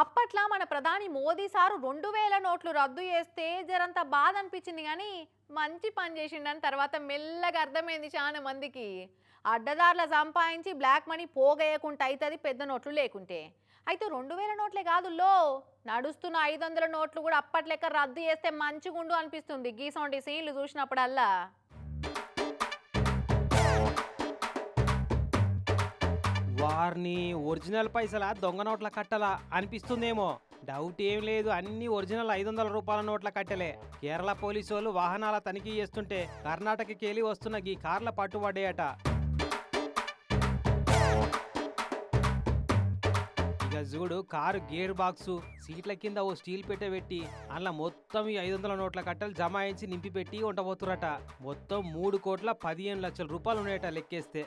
అప్పట్లో మన ప్రధాని మోదీ సారు రెండు వేల నోట్లు రద్దు చేస్తే జరంత బాధ అనిపించింది కానీ మంచి పని చేసిండని తర్వాత మెల్లగా అర్థమైంది చాలా మందికి. అడ్డదారుల సంపాదించి బ్లాక్ మనీ పోగేయకుండా అవుతుంది పెద్ద నోట్లు లేకుంటే. అయితే రెండు వేల నోట్లే కాదు లో నడుస్తున్న ఐదు వందల నోట్లు కూడా అప్పట్లెక్క రద్దు చేస్తే మంచిగుండు అనిపిస్తుంది. గీసోంటి సీన్లు చూసినప్పుడల్లా. వారిని ఒరిజినల్ పైసల దొంగ నోట్ల కట్టలా అనిపిస్తుందేమో. డౌట్ ఏం లేదు అన్ని ఒరిజినల్ ఐదు వందల రూపాయల నోట్ల కట్టలే. కేరళ పోలీసు వాళ్ళు వాహనాల తనిఖీ చేస్తుంటే కర్ణాటకకి వెళ్ళి వస్తున్న ఈ కార్ల పట్టుబడ్డాయట. ఇక చూడు కారు గేర్ బాక్సు సీట్ల కింద ఓ స్టీల్ పెట్టె పెట్టి అందులో మొత్తం ఈ ఐదు వందల నోట్ల కట్టలు జమాయించి నింపి పెట్టి ఉండబోతురట. మొత్తం మూడు కోట్ల పదిహేను లక్షల రూపాయలు ఉన్నాయట లెక్కేస్తే.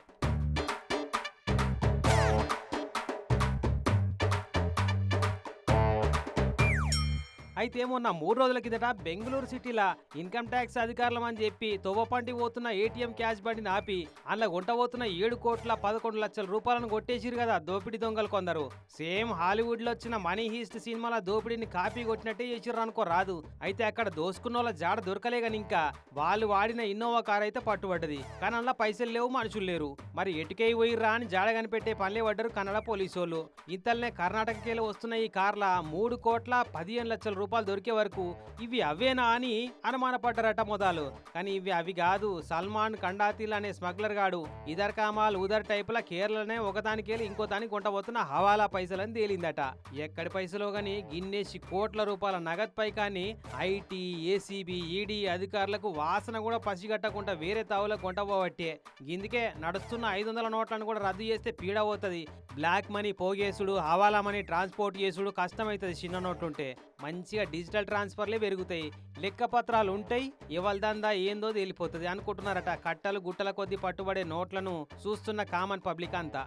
అయితే మొన్న మూడు రోజుల కిందట బెంగళూరు సిటీలా ఇన్కమ్ ట్యాక్స్ అధికారులం అని చెప్పి తొవ్వపంటి పోతున్న ఏటీఎం క్యాష్ బండిని ఆపి అందులో గుంటబోతున్న ఏడు కోట్ల పదకొండు లక్షల రూపాయలను కొట్టేసిరు కదా దోపిడీ దొంగలు కొందరు. సేమ్ హాలీవుడ్లో వచ్చిన మనీ హీస్ట్ సినిమాల దోపిడీని కాపీ కొట్టినట్టే చేసిర్రు అనుకో రాదు. అయితే అక్కడ దోసుకున్న వాళ్ళ జాడ దొరకలే గాని ఇంకా వాళ్ళు వాడిన ఇన్నోవా కార్ అయితే పట్టుబడ్డది. కానీ అందులో పైసలు లేవు మనుషులు లేరు. మరి ఎటుకై పోయిర్రా అని జాడ కనిపెట్టే పనిలే పడ్డారు కన్నడ పోలీసు వాళ్ళు ఇంతలనే కర్ణాటకకి వస్తున్న ఈ కార్ల మూడు కోట్ల పదిహేను లక్షల రూపాయలు రూపాయలు దొరికే వరకు ఇవి అవేనా అని అనుమానపడ్డారట మొదలు. కానీ ఇవి అవి కాదు. సల్మాన్ కండాతిల్ అనే స్మగ్లర్ గాడు ఇదర్ కామాల్ ఉదర్ టైపుల కేరళనే ఒకదానికెళ్ళి ఇంకో దానికి కొంటబోతున్న హవాలా పైసలని తేలిందట. ఎక్కడి పైసలో గాని గిన్నేసి కోట్ల రూపాయల నగదు పై కానీ ఐటీ ఏసీబీ ఈడీ అధికారులకు వాసన కూడా పసిగట్టకుండా వేరే తావులకు కొంటపోవట్టే గిందుకే నడుస్తున్న ఐదు వందల నోట్లను కూడా రద్దు చేస్తే పీడ పోతుంది. బ్లాక్ మనీ పోగేసుడు హవాలా మనీ ట్రాన్స్పోర్ట్ చేసుడు కష్టమవుతుంది చిన్న నోట్లుంటే. మంచిగా డిజిటల్ ట్రాన్స్ఫర్లే పెరుగుతాయి. లెక్క పత్రాలు ఉంటాయి ఎవరిదందా ఏందో తేలిపోతుంది అనుకుంటున్నారట. కట్టలు గుట్టల కొద్దీ పట్టుబడే నోట్లను చూస్తున్న కామన్ పబ్లిక్ అంతా.